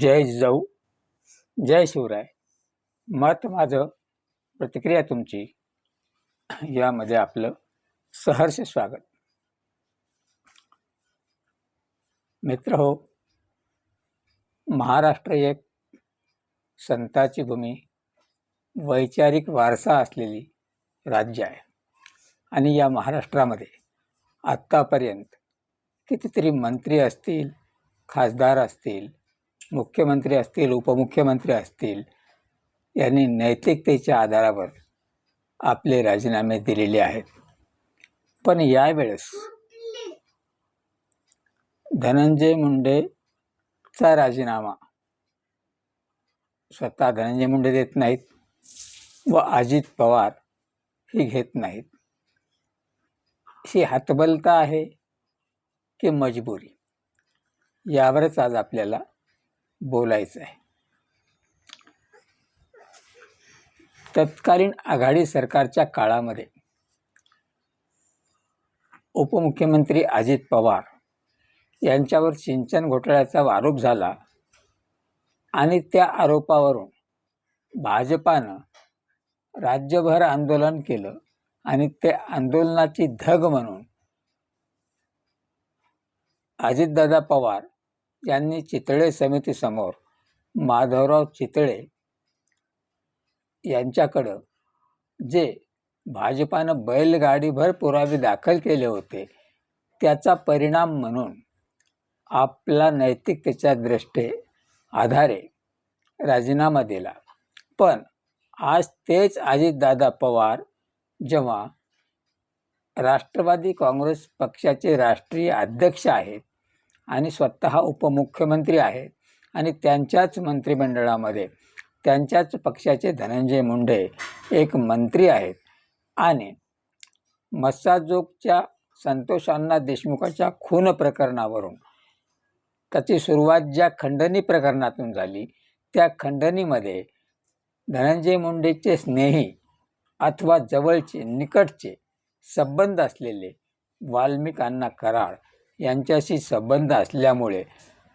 जय जिजाऊ जय शिवराय. मत माझं प्रतिक्रिया तुमची. यामध्ये आपलं सहर्ष स्वागत. मित्र हो महाराष्ट्र एक संताची भूमी वैचारिक वारसा असलेली राज्य आहे. आणि या महाराष्ट्रामध्ये आत्तापर्यंत कितीतरी मंत्री असतील खासदार असतील मुख्यमंत्री असतील उपमुख्यमंत्री असतील यांनी नैतिकतेच्या आधारावर आपले राजीनामे दिलेले आहेत. पण यावेळेस धनंजय मुंडेचा राजीनामा स्वतः धनंजय मुंडे देत नाहीत व अजित पवार ही घेत नाहीत. ही हतबलता आहे की मजबुरी? यावरच आज आपल्याला बोलायचं आहे तत्कालीन आघाडी सरकारच्या काळामध्ये उपमुख्यमंत्री अजित पवार यांच्यावर सिंचन घोटाळ्याचा आरोप झाला आणि त्या आरोपावरून भाजपानं राज्यभर आंदोलन केलं आणि ते आंदोलनाची धग म्हणून अजितदादा पवार यांनी चितळे समितीसमोर माधवराव चितळे यांच्याकडं जे भाजपानं बैलगाडीभर पुरावे दाखल केले होते त्याचा परिणाम म्हणून आपला नैतिकतेच्या दृष्टी आधारे राजीनामा दिला. पण आज तेच अजितदादा पवार जेव्हा राष्ट्रवादी काँग्रेस पक्षाचे राष्ट्रीय अध्यक्ष आहेत आणि स्वतः उपमुख्यमंत्री आहेत. आणि त्यांच्याच मंत्रिमंडळामध्ये त्यांच्याच पक्षाचे धनंजय मुंडे एक मंत्री आहेत. आणि मस्साजोगच्या संतोष अण्णा देशमुखाच्या खून प्रकरणावरून त्याची सुरुवात ज्या खंडणी प्रकरणातून झाली त्या खंडणीमध्ये धनंजय मुंडेचे स्नेही अथवा जवळचे निकटचे संबंध असलेले वाल्मिकांना कराड यांच्याशी संबंध असल्यामुळे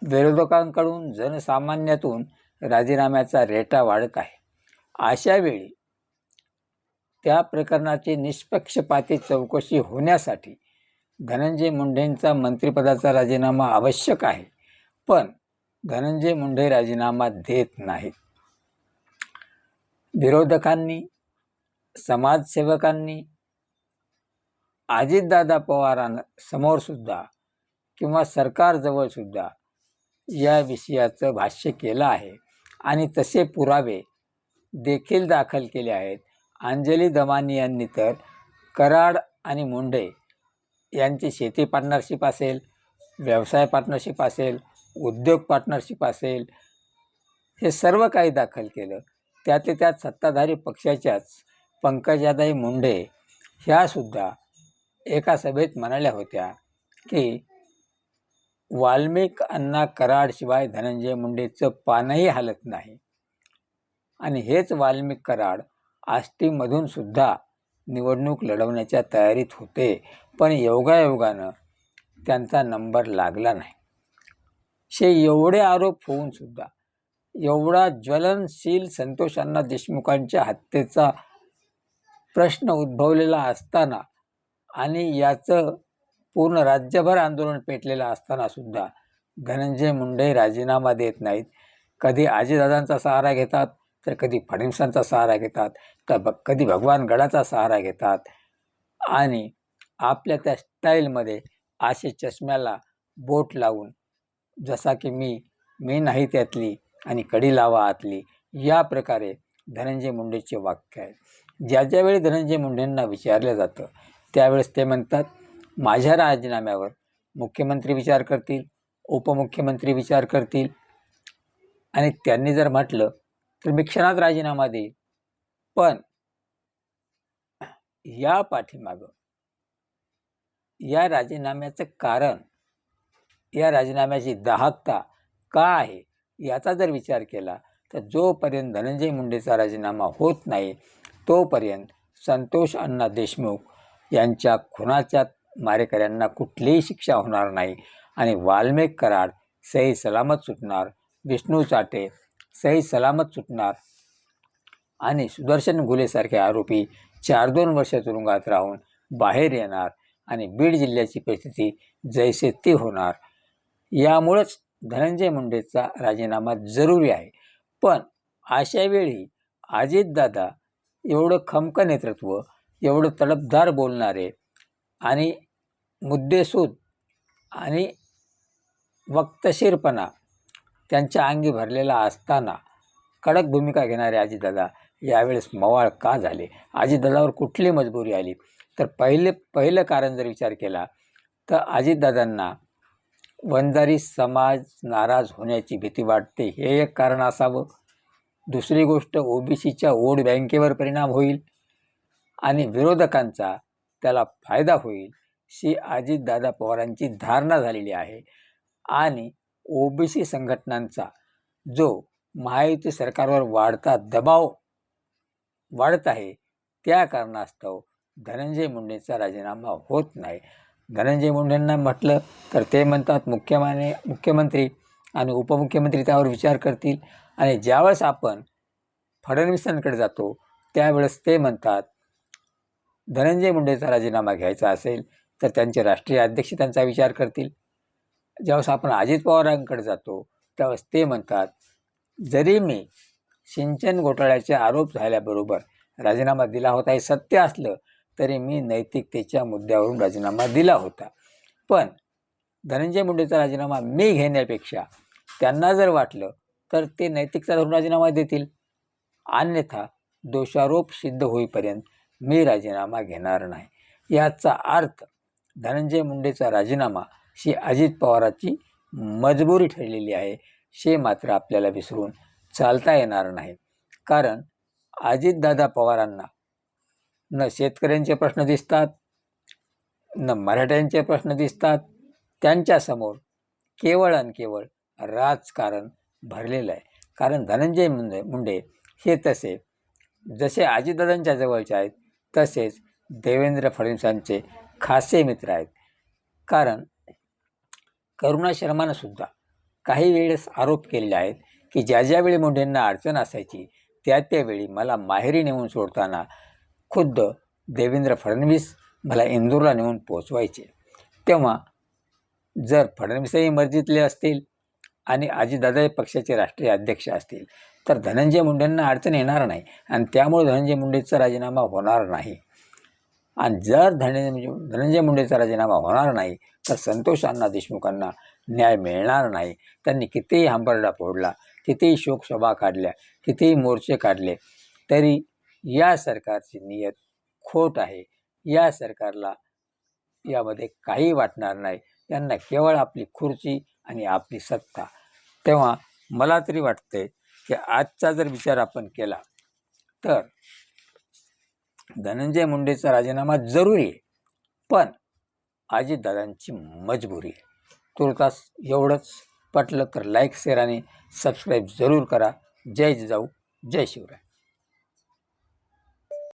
विरोधकांकडून जनसामान्यातून राजीनाम्याचा रेटा वाढत आहे. अशावेळी त्या प्रकरणाची निष्पक्षपाती चौकशी होण्यासाठी धनंजय मुंडेंचा मंत्रिपदाचा राजीनामा आवश्यक आहे पण धनंजय मुंडे राजीनामा देत नाहीत. विरोधकांनी समाजसेवकांनी अजितदादा पवारांसमोर समोरसुद्धा किंवा सरकारजवळ सुद्धा या विषयाचं भाष्य केलं आहे. आणि तसे पुरावे देखील दाखल केले आहेत. अंजली दमानी यांनी तर कराड आणि मुंडे यांची शेती पार्टनरशिप असेल व्यवसाय पार्टनरशिप असेल उद्योग पार्टनरशिप असेल हे सर्व काही दाखल केलं. त्यातले त्यात सत्ताधारी पक्षाच्याच पंकजाताई मुंडे ह्यासुद्धा एका सभेत म्हणाल्या होत्या की वाल्मिक अण्णा कराडशिवाय धनंजय मुंडेचं पानही हलत नाही. आणि हेच वाल्मिक कराड आष्टीमधून सुद्धा निवडणूक लढवण्याच्या तयारीत होते पण योगायोगानं त्यांचा नंबर लागला नाही. शे एवढे आरोप होऊन सुद्धा एवढा ज्वलनशील संतोष अण्णा देशमुखांच्या हत्येचा प्रश्न उद्भवलेला असताना आणि याचं पूर्ण राज्यभर आंदोलन पेटलेलं असताना सुद्धा धनंजय मुंडे राजीनामा देत नाहीत. कधी आजीदादांचा सहारा घेतात तर कधी फडणवीसांचा सहारा घेतात तर ब कधी भगवान गडाचा सहारा घेतात. आणि आपल्या त्या स्टाईलमध्ये असे चष्म्याला बोट लावून जसा की मी मी नाही त्यातली आणि कडी लावा आतली या प्रकारे धनंजय मुंडेचे वाक्य आहे ज्या ज्यावेळी धनंजय मुंडेंना विचारलं जातं त्यावेळेस ते म्हणतात माझ्या राजीनाम्यावर मुख्यमंत्री विचार करतील उपमुख्यमंत्री विचार करतील. आणि त्यांनी जर म्हटलं तर मी क्षणात राजीनामा देईल. पण या पाठीमागं या राजीनाम्याचं कारण या राजीनाम्याची दाहकता का आहे याचा जर विचार केला तर जोपर्यंत धनंजय मुंडेचा राजीनामा होत नाही तोपर्यंत संतोष अण्णा देशमुख यांच्या खुनाच्या मारेकऱ्यांना कुठलीही शिक्षा होणार नाही. आणि वाल्मिक कराड सही सलामत सुटणार विष्णू चाटे सही सलामत सुटणार आणि सुदर्शन घुलेसारखे आरोपी चार दोन वर्ष तुरुंगात राहून बाहेर येणार आणि बीड जिल्ह्याची परिस्थिती जैसे ती होणार. यामुळंच धनंजय मुंडेचा राजीनामा जरुरी आहे. पण अशावेळी अजितदादा एवढं खमकं नेतृत्व एवढं तडफदार बोलणारे आणि मुद्देसूद आणि वक्तशीरपणा त्यांच्या अंगी भरलेला असताना कडक भूमिका घेणारे आजीदादा यावेळेस मवाळ का झाले? आजीदादावर कुठली मजबुरी आली? तर पहिले पहिलं कारण जर विचार केला तर अजितदादांना वंजारी समाज नाराज होण्याची भीती वाटते. हे एक कारण असावं. दुसरी गोष्ट ओबीसीच्या वोट बँकेवर परिणाम होईल आणि विरोधकांचा त्याला फायदा होईल ही अजितदादा पवारांची धारणा झालेली आहे. आणि ओबीसी संघटनांचा जो महायुती सरकारवर वाढता दबाव वाढत आहे त्या कारणास्तव धनंजय मुंडेचा राजीनामा होत नाही. धनंजय मुंडेंना म्हटलं तर ते म्हणतात मुख्यमाने मुख्यमंत्री आणि उपमुख्यमंत्री त्यावर विचार करतील. आणि ज्यावेळेस आपण फडणवीसांकडे जातो त्यावेळेस ते म्हणतात धनंजय मुंडेचा राजीनामा घ्यायचा असेल तर त्यांचे राष्ट्रीय अध्यक्ष त्यांचा विचार करतील. ज्यावेळेस आपण अजित पवारांकडे जातो त्यावेळेस ते म्हणतात जरी मी सिंचन घोटाळ्याचे आरोप झाल्याबरोबर राजीनामा दिला होता हे सत्य असलं तरी मी नैतिकतेच्या मुद्द्यावरून राजीनामा दिला होता. पण धनंजय मुंडेचा राजीनामा मी घेण्यापेक्षा त्यांना जर वाटलं तर ते नैतिकता धरून राजीनामा देतील. अन्यथा दोषारोप सिद्ध होईपर्यंत मी राजीनामा घेणार नाही. याचा अर्थ धनंजय मुंडेचा राजीनामा ही अजित पवाराची मजबुरी ठरलेली आहे हे मात्र आपल्याला विसरून चालता येणार नाही. कारण अजितदादा पवारांना न शेतकऱ्यांचे प्रश्न दिसतात न मराठ्यांचे प्रश्न दिसतात त्यांच्यासमोर केवळ आणि केवळ राजकारण भरलेलं आहे. कारण धनंजय मुंडे मुंडे हे तसे जसे अजितदादांच्या जवळचे आहेत तसेच देवेंद्र फडणवीसांचे खासे मित्र आहेत. कारण करुणा शर्मानं सुद्धा काही वेळेस आरोप केलेले आहेत की ज्या ज्यावेळी मुंडेंना अडचण असायची त्या त्यावेळी मला माहेरी नेऊन सोडताना खुद्द देवेंद्र फडणवीस मला इंदूरला नेऊन पोचवायचे तेव्हा जर फडणवीसही मर्जीतले असतील आणि आजीदादा हे पक्षाचे राष्ट्रीय अध्यक्ष असतील तर धनंजय मुंडेंना अडचण येणार नाही आणि त्यामुळे धनंजय मुंडेचा राजीनामा होणार नाही. आणि जर धनंजय म्हणजे धनंजय मुंडेचा राजीनामा होणार नाही तर संतोष अण्णा देशमुखांना न्याय मिळणार नाही. त्यांनी कितीही हंबरडा फोडला कितीही शोकसभा काढल्या कितीही मोर्चे काढले तरी या सरकारची नियत खोट आहे. या सरकारला यामध्ये काही वाटणार नाही. यांना केवळ आपली खुर्ची आणि आपली सत्ता. तेव्हा मला तरी वाटते की आजचा जर विचार आपण केला तर धनंजय मुंडेचा राजीनामा जरुरी आहे पण आजीदादांची मजबुरी आहे. तुर्तास एवढंच पटलं तर लाईक शेअर आणि सबस्क्राईब जरूर करा. जय जिजाऊ जय शिवराय.